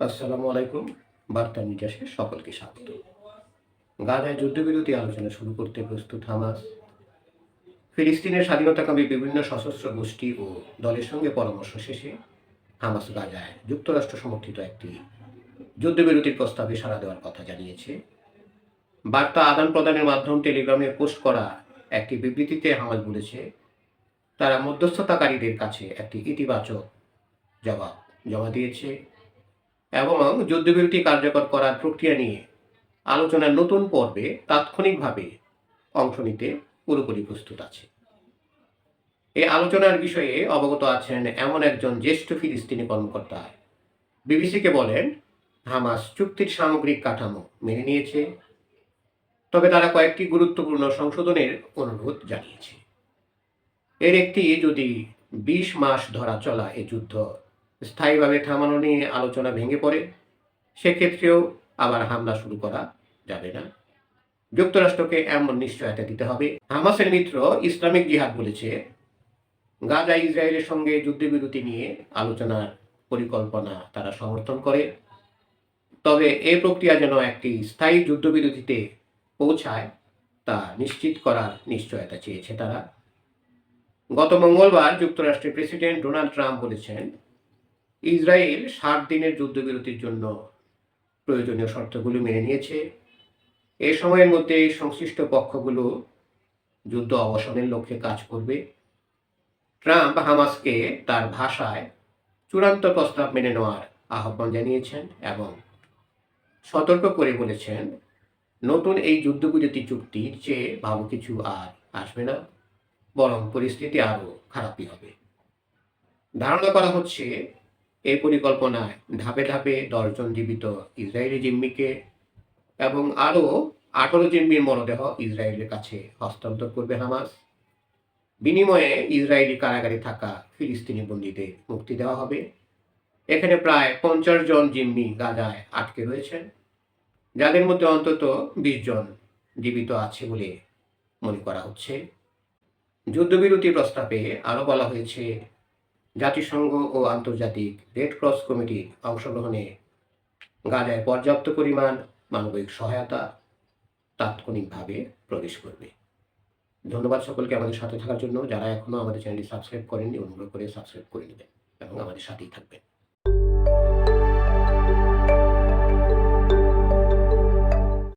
আসসালামু আলাইকুম। বার্তা নিকাশে সকলকে স্বাগত। গাজায় যুদ্ধবিরতি আলোচনা শুরু করতে প্রস্তুত হামাস। ফিলিস্তিনের স্বাধীনতাকামী বিভিন্ন সশস্ত্র গোষ্ঠী ও দলের সঙ্গে পরামর্শ শেষে হামাস গাজায় যুক্তরাষ্ট্র সমর্থিত একটি যুদ্ধবিরতির প্রস্তাবে সাড়া দেওয়ার কথা জানিয়েছে। বার্তা আদান প্রদানের মাধ্যম টেলিগ্রামে পোস্ট করা একটি বিবৃতিতে হামাস বলেছে, তারা মধ্যস্থতাকারীদের কাছে একটি ইতিবাচক জবাব জমা দিয়েছে। এবং যুদ্ধবিরতি কার্যকর করার প্রক্রিয়া নিয়ে আলোচনার নতুন পর্বে তাৎক্ষণিকভাবে অংশ নিতে পুরোপুরি প্রস্তুত আছে। এই আলোচনার বিষয়ে অবগত আছেন এমন একজন জ্যেষ্ঠ ফিলিস্তিনি কর্মকর্তা। বিবিসিকে বলেন, হামাস চুক্তির সামগ্রিক কাঠামো মেনে নিয়েছে, তবে তারা কয়েকটি গুরুত্বপূর্ণ সংশোধনের অনুরোধ জানিয়েছে। এর একটি যদি বিশ মাস ধরা চলা এই যুদ্ধ স্থায়ীভাবে থামানো নিয়ে আলোচনা ভেঙে পড়ে, সেক্ষেত্রেও আবার হামলা শুরু করা যাবে না। যুক্তরাষ্ট্রকে এমন নিশ্চয়তা দিতে হবে। হামাসের মিত্র ইসলামিক জিহাদ বলেছে, গাজা ইসরায়েলের সঙ্গে যুদ্ধবিরতি নিয়ে আলোচনার পরিকল্পনা তারা সমর্থন করে। তবে এই প্রক্রিয়া যেন একটি স্থায়ী যুদ্ধবিরতিতে পৌঁছায়, তা নিশ্চিত করার নিশ্চয়তা চেয়েছে তারা। গত মঙ্গলবার যুক্তরাষ্ট্রের প্রেসিডেন্ট ডোনাল্ড ট্রাম্প বলেছেন ইসরায়েল ষাট দিনের যুদ্ধবিরতির জন্য প্রয়োজনীয় শর্তগুলো মেনে নিয়েছে। এ সময়ের মধ্যে সংশ্লিষ্ট পক্ষগুলো যুদ্ধ অবসানের লক্ষ্যে কাজ করবে। ট্রাম্প হামাসকে তার ভাষায় চূড়ান্ত প্রস্তাব মেনে নেওয়ার আহ্বান জানিয়েছেন এবং সতর্ক করে বলেছেন, নতুন এই যুদ্ধবিরতি চুক্তির চেয়ে ভালো কিছু আর আসবে না, বরং পরিস্থিতি আরও খারাপই হবে। ধারণা করা হচ্ছে এই পরিকল্পনায় ধাপে ধাপে দশজন জীবিত ইসরায়েলি জিম্মিকে এবং আরও আঠারো জিম্মির মরদেহ ইসরায়েলের কাছে হস্তান্তর করবে হামাস। বিনিময়ে ইসরায়েলি কারাগারে থাকা ফিলিস্তিনি বন্দীদের মুক্তি দেওয়া হবে। এখানে প্রায় পঞ্চাশ জন জিম্মি গাজায় আটকে রয়েছেন, যাদের মধ্যে অন্তত বিশ জন জীবিত আছে বলে মনে করা হচ্ছে। যুদ্ধবিরতি প্রস্তাবে আরও বলা হয়েছে জাতিসংঘ ও আন্তর্জাতিক রেড ক্রস কমিটির অংশগ্রহণে গাজায় পর্যাপ্ত পরিমাণ মানবিক সহায়তা তাৎক্ষণিকভাবে প্রবেশ করবে। ধন্যবাদ সকলকে আমাদের সাথে থাকার জন্য। যারা এখনও আমাদের চ্যানেলটি সাবস্ক্রাইব করেননি, অনুগ্রহ করে সাবস্ক্রাইব করে নেবেন এবং আমাদের সাথেই থাকবেন।